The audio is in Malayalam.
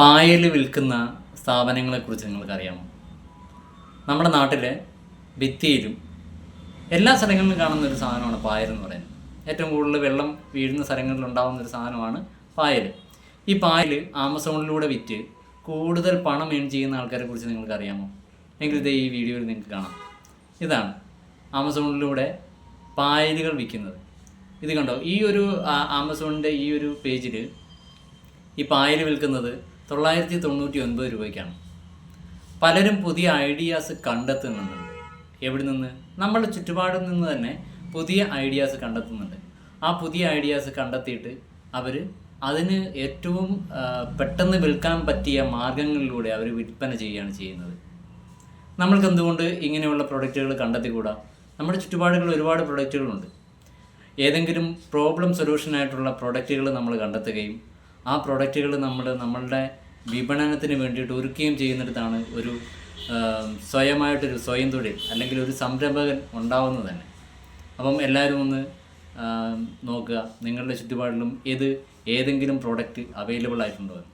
പായൽ വിൽക്കുന്ന സ്ഥാപനങ്ങളെ സ്ഥാപനങ്ങളെക്കുറിച്ച് നിങ്ങൾക്കറിയാമോ? നമ്മുടെ നാട്ടിലെ ഭിത്തിയിലും എല്ലാ സ്ഥലങ്ങളിലും കാണുന്ന ഒരു സാധനമാണ് പായൽ എന്ന് പറയുന്നത്. ഏറ്റവും കൂടുതൽ വെള്ളം വീഴുന്ന സ്ഥലങ്ങളിൽ ഉണ്ടാകുന്ന ഒരു സാധനമാണ് പായൽ ഈ പായൽ ആമസോണിലൂടെ വിറ്റ് കൂടുതൽ പണം ഏൺ ചെയ്യുന്ന ആൾക്കാരെ കുറിച്ച് നിങ്ങൾക്ക് അറിയാമോ എങ്കിൽ ഇത് ഈ വീഡിയോയിൽ നിങ്ങൾക്ക് കാണാം. ഇതാണ് ആമസോണിലൂടെ പായലുകൾ വിൽക്കുന്നത്. ഇത് കണ്ടോ? ഈ ഒരു ആമസോണിന്റെ ഈ ഒരു പേജിൽ ഈ പായൽ വിൽക്കുന്നത് തൊള്ളായിരത്തി തൊണ്ണൂറ്റി ഒൻപത് രൂപയ്ക്കാണ്. പലരും പുതിയ ഐഡിയാസ് കണ്ടെത്തുന്നുണ്ട്. എവിടെ നിന്ന് നമ്മുടെ ചുറ്റുപാടിൽ നിന്ന് തന്നെ പുതിയ ഐഡിയാസ് കണ്ടെത്തുന്നുണ്ട്. ആ പുതിയ ഐഡിയാസ് കണ്ടെത്തിയിട്ട് അവർ അതിന് ഏറ്റവും പെട്ടെന്ന് വിൽക്കാൻ പറ്റിയ മാർഗങ്ങളിലൂടെ അവർ വിൽപ്പന ചെയ്യുകയാണ് ചെയ്യുന്നത്. നമ്മൾക്ക് എന്തുകൊണ്ട് ഇങ്ങനെയുള്ള പ്രൊഡക്റ്റുകൾ കണ്ടെത്തിക്കൂടാ? നമ്മുടെ ചുറ്റുപാടുകളിൽ ഒരുപാട് പ്രൊഡക്റ്റുകളുണ്ട് ഏതെങ്കിലും പ്രോബ്ലം സൊല്യൂഷനായിട്ടുള്ള പ്രൊഡക്റ്റുകൾ നമ്മൾ കണ്ടെത്തുകയും ആ പ്രൊഡക്റ്റുകൾ നമ്മൾ നമ്മളുടെ വിപണനത്തിന് വേണ്ടിയിട്ട് ഒരുക്കുകയും ചെയ്യുന്നിടത്താണ് ഒരു സ്വയമായിട്ടൊരു സ്വയം തൊഴിൽ അല്ലെങ്കിൽ ഒരു സംരംഭകൻ ഉണ്ടാവുന്നത് തന്നെ. അപ്പം എല്ലാവരും ഒന്ന് നോക്കുക നിങ്ങളുടെ ചുറ്റുപാടിലും ഇത് ഏതെങ്കിലും പ്രോഡക്റ്റ് അവൈലബിൾ ആയിട്ടുണ്ടോ എന്ന്.